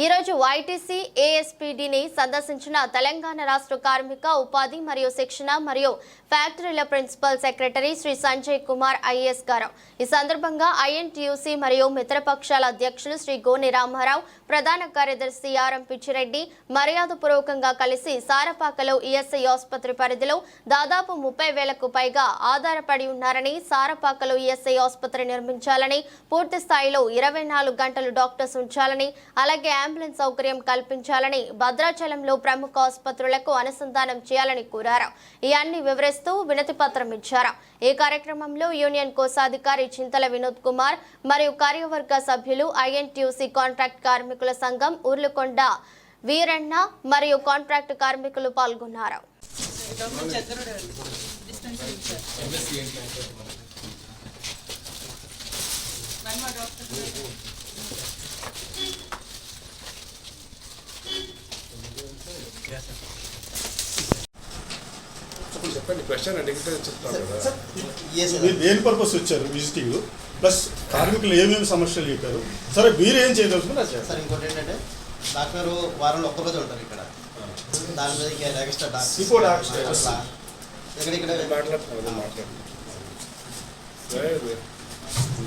ఈరోజు వైటీసీ ఏఎస్పీడీని సందర్శించిన తెలంగాణ రాష్ట్ర కార్మిక ఉపాధి మరియు శిక్షణ మరియు ఫ్యాక్టరీల principal secretary Shri Sanjay Kumar IAS garu. ఈ సందర్భంగా ఐఎన్టీయూసీ మరియు మిత్రపక్షాల అధ్యక్షులు శ్రీ గోని రామారావు ప్రధాన కార్యదర్శి ఆర్ఎం పిచ్చిరెడ్డి మర్యాదపూర్వకంగా కలిసి సారపాకలో ఈఎస్ఐ ఆసుపత్రి పరిధిలో దాదాపు ముప్పై వేలకు పైగా ఆధారపడి ఉన్నారని సారపాకలో ఈఎస్ఐ ఆసుపత్రి నిర్మించాలని పూర్తి స్థాయిలో ఇరవై నాలుగు గంటలు డాక్టర్స్ ఉంచాలని అలాగే అంబులెన్స్ సౌకర్యం కల్పించాలని భద్రాచలంలో ప్రముఖ ఆసుపత్రులకు అనుసంధానం చేయాలని కోరారు. ఈ అన్ని వివరిస్తూ వినతి పత్రం ఇచ్చారు. ఈ కార్యక్రమంలో యూనియన్ కోశాధికారి చింతల వినోద్ కుమార్ మరియు కార్యవర్గ సభ్యులు ఐఎన్టీయూసీ కాంట్రాక్ట్ కార్మికుల సంఘం ఉర్లుకొండ వీరన్న మరియు కాంట్రాక్ట్ కార్మికులు పాల్గొన్నారు. డాక్టర్ చెప్పండి క్వశ్చన్ అడిగితే చెప్తాను కదా. మీరు దేని పర్పస్ వచ్చారు విజిటింగ్ ప్లస్ కార్మికులు ఏమేమి సమస్యలు చెప్పారు? సరే మీరు ఏం చేస్తారు సార్ ఇంకోటి ఏంటంటే డాక్టర్ వారంలో ఒక్క రోజు ఉంటారు ఇక్కడ. దాని మీద ఎక్స్ట్రా డాక్టర్? ఇంకో డాక్టర్. ఇక్కడ ఇక్కడ మాట్లాడుతున్నాను సరే,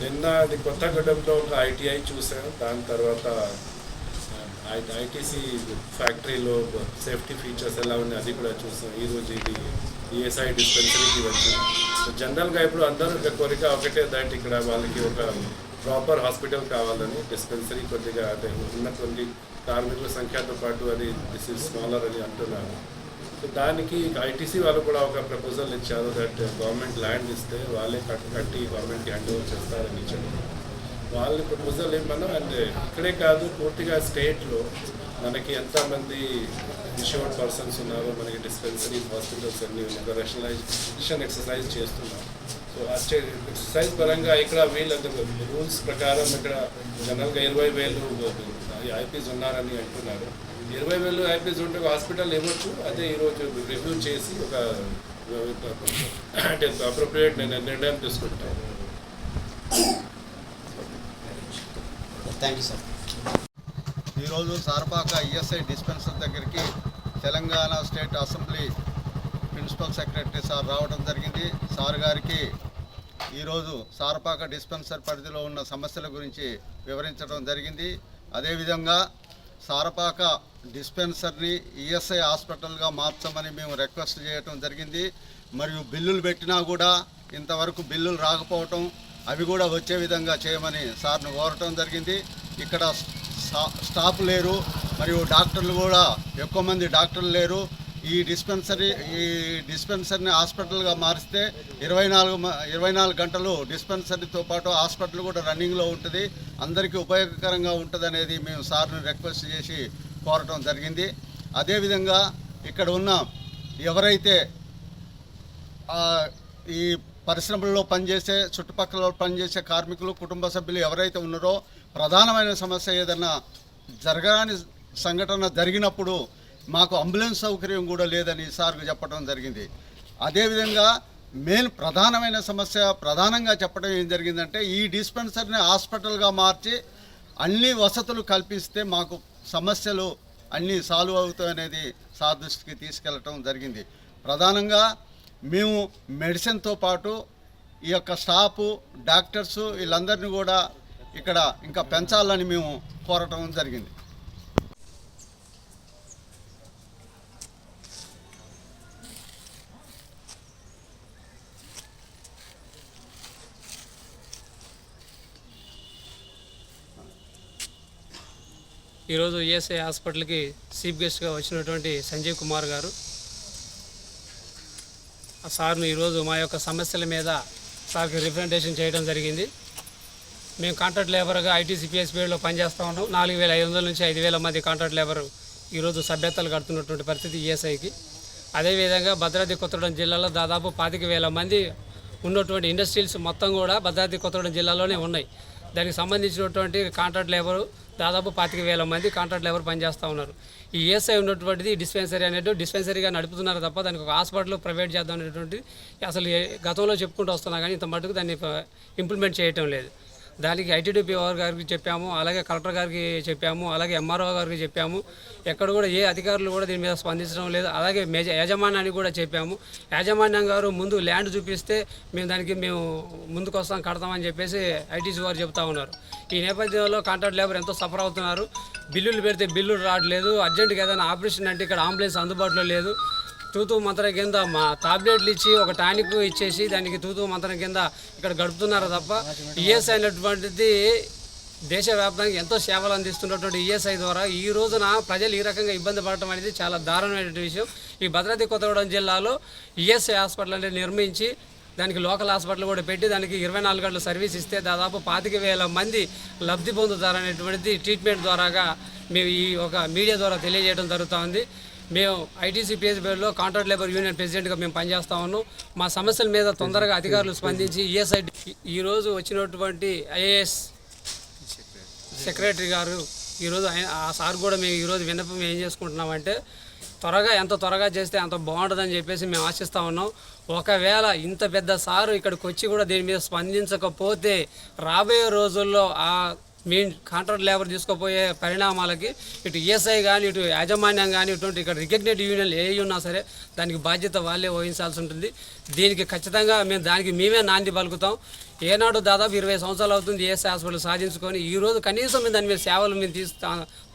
నిన్న అది కొత్తగూడెంలో ఒక ఐటీఐ చూసాను దాని తర్వాత ఐటీసీ ఫ్యాక్టరీలో సేఫ్టీ ఫీచర్స్ ఎలా ఉన్నాయి అది కూడా చూసాం ఈరోజు ఇది ఈఎస్ఐ డిస్పెన్సరీకి వచ్చి జనరల్గా ఇప్పుడు అందరూ కోరిక ఒకటే దాంట్ ఇక్కడ వాళ్ళకి ఒక ప్రాపర్ హాస్పిటల్ కావాలని డిస్పెన్సరీ కొద్దిగా అంటే ఉన్నటువంటి కార్మికుల సంఖ్యతో పాటు అది దిస్ ఇస్ స్మాలర్ అని అంటున్నారు. సో దానికి ఐటీసీ వాళ్ళు కూడా ఒక ప్రపోజల్ ఇచ్చారు దట్ గవర్నమెంట్ ల్యాండ్ ఇస్తే వాళ్ళే కట్టు కట్టి గవర్నమెంట్కి హ్యాండ్ ఓవర్ చేస్తారని చెప్పి. వాళ్ళ ప్రపోజల్ ఏమన్నా అండ్ ఇక్కడే కాదు పూర్తిగా స్టేట్లో మనకి ఎంతమంది ఇన్షూర్డ్ పర్సన్స్ ఉన్నారో మనకి డిస్పెన్సరీస్ హాస్పిటల్స్ అన్ని ఒక రేషనలైజేషన్ ఎక్సర్సైజ్ చేస్తున్నాం సో ఎక్సర్సైజ్ పరంగా ఇక్కడ వీళ్ళందరూ రూల్స్ ప్రకారం ఇక్కడ జనరల్గా ఇరవై వేలు ఐపీస్ ఉన్నారని అంటున్నారు. ఇరవై వేలు ఐపీస్ ఉంటే హాస్పిటల్ ఇవ్వచ్చు అదే ఈరోజు రివ్యూ చేసి ఒక అంటే అప్రోప్రియేట్ నిర్ణయం తీసుకుంటాను థ్యాంక్ యూ సార్ ఈరోజు సారపాక ఈఎస్ఐ డిస్పెన్సర్ దగ్గరికి Telangana state assembly principal secretary sir రావడం జరిగింది. సార్ గారికి ఈరోజు సార్పాక డిస్పెన్సర్ పరిధిలో ఉన్న సమస్యల గురించి వివరించడం జరిగింది. అదేవిధంగా సారపాక డిస్పెన్సర్ని ఈఎస్ఐ హాస్పిటల్గా మార్చమని మేము రిక్వెస్ట్ చేయటం జరిగింది. మరియు బిల్లులు పెట్టినా కూడా ఇంతవరకు బిల్లులు రాకపోవటం అవి కూడా వచ్చే విధంగా చేయమని సార్ను కోరటం జరిగింది. ఇక్కడ స్టాఫ్ లేరు మరియు డాక్టర్లు కూడా ఎక్కువ మంది డాక్టర్లు లేరు. ఈ డిస్పెన్సరీ ఈ డిస్పెన్సరీని హాస్పిటల్గా మారిస్తే ఇరవై నాలుగు మ- ఇరవై నాలుగు గంటలు డిస్పెన్సరీతో పాటు హాస్పిటల్ కూడా రన్నింగ్లో ఉంటుంది. అందరికీ ఉపయోగకరంగా ఉంటుంది అనేది మేము సార్ని రిక్వెస్ట్ చేసి కోరటం జరిగింది. అదేవిధంగా ఇక్కడ ఉన్న ఎవరైతే ఈ పరిశ్రమల్లో పనిచేసే చుట్టుపక్కల పనిచేసే కార్మికులు కుటుంబ సభ్యులు ఎవరైతే ఉన్నారో ప్రధానమైన సమస్య ఏదన్నా జరగని సంఘటన జరిగినప్పుడు మాకు అంబులెన్స్ సౌకర్యం కూడా లేదని సార్కు చెప్పడం జరిగింది. అదేవిధంగా మెయిన్ ప్రధానమైన సమస్య ప్రధానంగా చెప్పడం ఏం జరిగిందంటే ఈ డిస్పెన్సర్ని హాస్పిటల్గా మార్చి అన్ని వసతులు కల్పిస్తే మాకు సమస్యలు అన్నీ సాల్వ్ అవుతాయి అనేది సార్ దృష్టికి తీసుకెళ్ళటం జరిగింది. ప్రధానంగా మేము మెడిసిన్తో పాటు ఈ యొక్క స్టాఫ్ డాక్టర్స్ వీళ్ళందరినీ కూడా ఇక్కడ ఇంకా పెంచాలని మేము కోరటం జరిగింది. ఈరోజు ఏఎస్ఐ హాస్పిటల్కి చీఫ్ గెస్ట్గా వచ్చినటువంటి సంజీవ్ కుమార్ గారు. ఆ సార్ను ఈరోజు మా యొక్క సమస్యల మీద సార్కి రిప్రజెంటేషన్ చేయడం జరిగింది. మేము కాంట్రాక్ట్ లేబర్గా ఐటీసీపీఎస్పీలో పనిచేస్తూ ఉన్నాం. నాలుగు వేల ఐదు వందల నుంచి ఐదు వేల మంది కాంట్రాక్ట్ లేబర్ ఈరోజు సభ్యతలు కడుతున్నటువంటి పరిస్థితి ఈఎస్ఐకి. అదేవిధంగా భద్రాద్రి కొత్తగూడెం జిల్లాలో దాదాపు పాతిక వేల మంది ఉన్నటువంటి ఇండస్ట్రీస్ మొత్తం కూడా భద్రాద్రి కొత్తగూడెం జిల్లాలోనే ఉన్నాయి. దానికి సంబంధించినటువంటి కాంట్రాక్ట్ లేబర్ దాదాపు పాతిక వేల మంది కాంట్రాక్ట్ లేబర్ పనిచేస్తూ ఉన్నారు. ఈ ఏఎస్ఐ ఉన్నటువంటిది డిస్పెన్సరీ అనేది డిస్పెన్సరీగా నడుపుతున్నారు తప్ప దానికి ఒక హాస్పిటల్ ప్రైవేట్ చేద్దాం అనేటువంటి అసలు గతంలో చెప్పుకుంటూ వస్తున్నా కానీ ఇంత మటుకు దాన్ని ఇంప్లిమెంట్ చేయటం లేదు. దానికి ఐటీడీపీ గారికి చెప్పాము అలాగే కలెక్టర్ గారికి చెప్పాము అలాగే ఎంఆర్ఓ గారికి చెప్పాము. ఎక్కడ కూడా ఏ అధికారులు కూడా దీని మీద స్పందించడం లేదు. అలాగే మేజ యాజమాన్యానికి కూడా చెప్పాము. యాజమాన్యం గారు ముందు ల్యాండ్ చూపిస్తే మేము దానికి మేము ముందుకు వస్తాం కడతామని చెప్పేసి ఐటీసీ వారు చెప్తా ఉన్నారు. ఈ నేపథ్యంలో కాంట్రాక్ట్ లేబర్ ఎంతో సఫర్ అవుతున్నారు. బిల్లులు పెడితే బిల్లులు రావట్లేదు. అర్జెంటుగా ఏదైనా ఆపరేషన్ అంటే ఇక్కడ అంబులెన్స్ అందుబాటులో లేదు. తూతూ మంత్రం కింద మా టాబ్లెట్లు ఇచ్చి ఒక టానిక్ ఇచ్చేసి దానికి తూతూ మంత్రం కింద ఇక్కడ గడుపుతున్నారు తప్ప ఈఎస్ఐ అనేటువంటిది దేశవ్యాప్తంగా ఎంతో సేవలు అందిస్తున్నటువంటి ఈఎస్ఐ ద్వారా ఈ రోజున ప్రజలు ఈ రకంగా ఇబ్బంది పడటం అనేది చాలా దారుణమైనటువంటి విషయం. ఈ భద్రాద్రి కొత్తగూడెం జిల్లాలో ఈఎస్ఐ హాస్పిటల్ అనేది నిర్మించి దానికి లోకల్ హాస్పిటల్ కూడా పెట్టి దానికి ఇరవై నాలుగు గంటల సర్వీస్ ఇస్తే దాదాపు పాతిక వేల మంది లబ్ధి పొందుతారనేటువంటిది ట్రీట్మెంట్ ద్వారాగా మేము ఈ ఒక మీడియా ద్వారా తెలియజేయడం జరుగుతోంది. మేము ఐటీసీ పిఎస్బీలో కాంట్రాక్ట్ లేబర్ యూనియన్ ప్రెసిడెంట్గా మేము పనిచేస్తా ఉన్నాం. మా సమస్యల మీద తొందరగా అధికారులు స్పందించి ఈఎస్ఐ ఈరోజు వచ్చినటువంటి ఐఏఎస్ సెక్రటరీ గారు ఈరోజు ఆయన- ఆ సార్ కూడా మేము ఈరోజు విన్నపం ఏం చేసుకుంటున్నామంటే త్వరగా ఎంత త్వరగా చేస్తే అంత బాగుంటుందని చెప్పేసి మేము ఆశిస్తూ ఉన్నాం. ఒకవేళ ఇంత పెద్ద సారు ఇక్కడికి వచ్చి కూడా దీని మీద స్పందించకపోతే రాబోయే రోజుల్లో ఆ మీ కాంట్రాక్ట్ లేబర్ తీసుకుపోయే పరిణామాలకి ఇటు ఈఎస్ఐ కానీ ఇటు యాజమాన్యం కానీ ఇటువంటి ఇక్కడ రికగ్నేటివ్ యూనియన్లు ఏ ఉన్నా సరే దానికి బాధ్యత వాళ్ళే వహించాల్సి ఉంటుంది. దీనికి ఖచ్చితంగా మేము దానికి మేమే నాంది పలుకుతాం. ఏనాడు దాదాపు ఇరవై సంవత్సరాలు అవుతుంది ఏఎస్ఐ హాస్పిటల్ సాధించుకొని. ఈ రోజు కనీసం మేము దాని మీద సేవలు మేము తీసు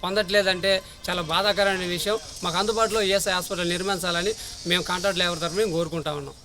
పొందట్లేదంటే చాలా బాధాకరమైన విషయం. మాకు అందుబాటులో ఏఎస్ఐ హాస్పిటల్ నిర్మించాలని మేము కాంట్రాక్ట్ లేబర్ తరఫు మేము కోరుకుంటా ఉన్నాం.